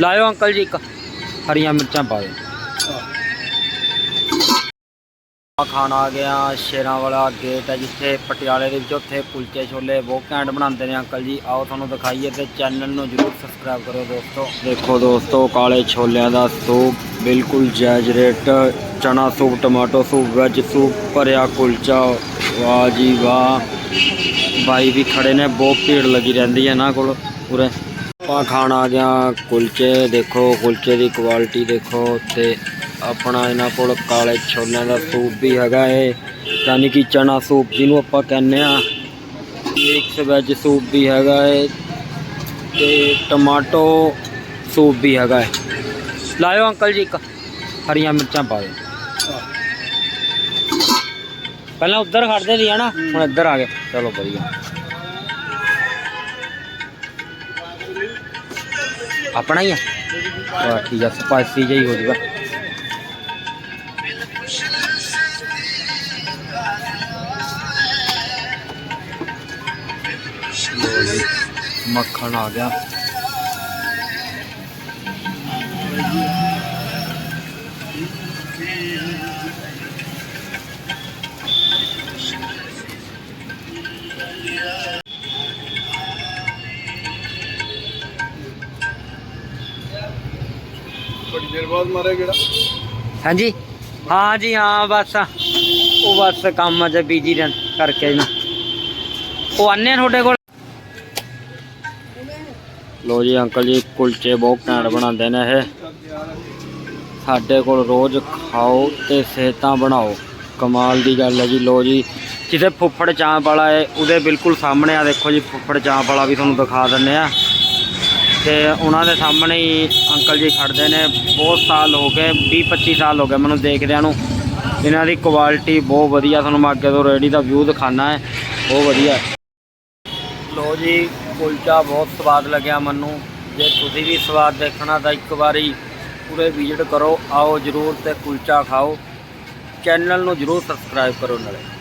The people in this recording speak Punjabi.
ਲਾਇਓ ਅੰਕਲ ਜੀ ਇੱਕ, ਹਰੀਆਂ ਮਿਰਚਾਂ ਪਾ ਦਿਓ। ਆ ਖਾਣਾ ਆ ਗਿਆ ਸ਼ੇਰਾਂ ਵਾਲਾ ਗੇਟ ਹੈ ਜਿੱਥੇ ਪਟਿਆਲੇ ਦੇ ਵਿੱਚ ਉੱਥੇ ਕੁਲਚੇ ਛੋਲੇ ਬਹੁਤ ਘੈਂਟ ਬਣਾਉਂਦੇ ਨੇ ਅੰਕਲ ਜੀ। ਆਓ ਤੁਹਾਨੂੰ ਦਿਖਾਈਏ ਤੇ ਚੈਨਲ ਨੂੰ ਜਰੂਰ ਸਬਸਕ੍ਰਾਈਬ ਕਰੋ ਦੋਸਤੋ। ਦੇਖੋ ਦੋਸਤੋ, ਕਾਲੇ ਛੋਲਿਆਂ ਦਾ ਸੂਪ ਬਿਲਕੁਲ ਜਾਇਜ਼ ਰੇਟ ਚਨਾ soup tomato soup veg soup ਭਰਿਆ ਕੁਲਚਾ, ਵਾਹ ਜੀ ਵਾਹ। ਬਾਈ ਵੀ ਖੜੇ ਨੇ, ਬਹੁਤ ਭੀੜ ਲੱਗੀ ਰਹਿੰਦੀ ਹੈ ਇਹਨਾਂ ਕੋਲ ਪੂਰੇ ਆਪਾਂ ਖਾਣ ਆ ਗਿਆ ਕੁਲਚੇ ਦੇਖੋ, ਕੁਲਚੇ ਦੀ ਕੁਆਲਿਟੀ ਦੇਖੋ ਤੇ ਆਪਣਾ ਇਹਨਾਂ ਕੋਲ ਕਾਲੇ ਛੋਲਿਆਂ ਦਾ ਸੂਪ ਵੀ ਹੈਗਾ ਏ। ਯਾਨੀ ਕਿ ਚਨਾ ਸੂਪ ਜਿਹਨੂੰ ਆਪਾਂ ਕਹਿੰਦੇ ਆ ਮਿਕਸ ਵੈਜ ਸੂਪ ਵੀ ਹੈਗਾ ਏ ਤੇ ਟਮਾਟੋ ਸੂਪ ਵੀ ਹੈਗਾ ਏ। ਲਾਇਓ ਅੰਕਲ ਜੀ ਇੱਕ ਹਰੀਆਂ ਮਿਰਚਾਂ ਪਾ ਦਿਓ। ਪਹਿਲਾਂ ਉੱਧਰ ਖੜਦੇ ਸੀ ਹਨਾ? ਹੁਣ ਇੱਧਰ ਆ ਗਏ। ਚਲੋ ਵਧੀਆ। ਆਪਣਾ ਹੀ ਆ। ਵਾਹ ਠੀਕ ਆ ਸਪਾਈਸੀ ਜਿਹਾ ਹੀ ਹੋ ਜੂਗਾ। ਮੱਖਣ ਆ ਗਿਆ। ਬੜੀ ਦੇਰ ਬਾਅਦ ਮਾਰਿਆ ਕਿਹੜਾ ਹਾਂਜੀ। ਹਾਂ ਜੀ, ਹਾਂ, ਬਸ। ਉਹ ਬਸ ਕੰਮ 'ਚ ਬੀਜੀ ਰਹਿਣ ਕਰਕੇ ਨਾ ਉਹ ਆਨੇ ਤੁਹਾਡੇ ਕੋਲ? ਲੋ ਜੀ, ਅੰਕਲ ਜੀ, ਕੁਲਚੇ ਬਹੁਤ ਘੈਂਟ ਬਣਾਉਂਦੇ ਨੇ ਇਹ। ਸਾਡੇ ਕੋਲ ਰੋਜ਼ ਖਾਓ ਤੇ ਸਿਹਤਾਂ ਬਣਾਓ। ਕਮਾਲ ਦੀ ਗੱਲ ਹੈ ਜੀ ਲੋ ਜੀ। ਜਿੱਥੇ ਫੁੱਫੜ ਚਾਂਪ ਵਾਲਾ ਹੈ, ਉਹਦੇ ਬਿਲਕੁਲ ਸਾਹਮਣੇ ਆ, ਦੇਖੋ ਜੀ, ਫੁੱਫੜ ਚਾਂਪ ਵਾਲਾ ਵੀ ਤੁਹਾਨੂੰ ਦਿਖਾ ਦਿੰਨੇ ਆ। ਤੇ ਉਹਨਾਂ ਦੇ ਸਾਹਮਣੇ ਹੀ ਅੰਕਲ ਜੀ ਖੜਦੇ ਨੇ। ਬਹੁਤ ਸਾਲ ਹੋ ਗਏ 20 25 ਸਾਲ ਹੋ ਗਏ ਮੈਨੂੰ ਦੇਖਦਿਆਂ ਨੂੰ। ਇਹਨਾਂ ਦੀ ਕੁਆਲਿਟੀ ਬਹੁਤ ਵਧੀਆ, ਤੁਹਾਨੂੰ ਮੈਂ ਅੱਗੇ ਤੋਂ ਰੈਡੀ ਦਾ ਵਿਊ ਦਿਖਾਣਾ ਹੈ। ਬਹੁਤ ਵਧੀਆ। ਲੋ ਜੀ, ਕੁਲਚਾ ਬਹੁਤ ਸਵਾਦ ਲੱਗਿਆ ਮੈਨੂੰ। ਜੇ ਤੁਸੀਂ ਵੀ ਸਵਾਦ ਦੇਖਣਾ ਤਾਂ ਇੱਕ ਵਾਰੀ ਪੂਰੇ ਵਿਜ਼ਿਟ ਕਰੋ। ਆਓ ਜਰੂਰ ਤੇ ਕੁਲਚਾ ਖਾਓ। ਚੈਨਲ ਨੂੰ ਜਰੂਰ ਸਬਸਕ੍ਰਾਈਬ ਕਰੋ ਨਾਲੇ।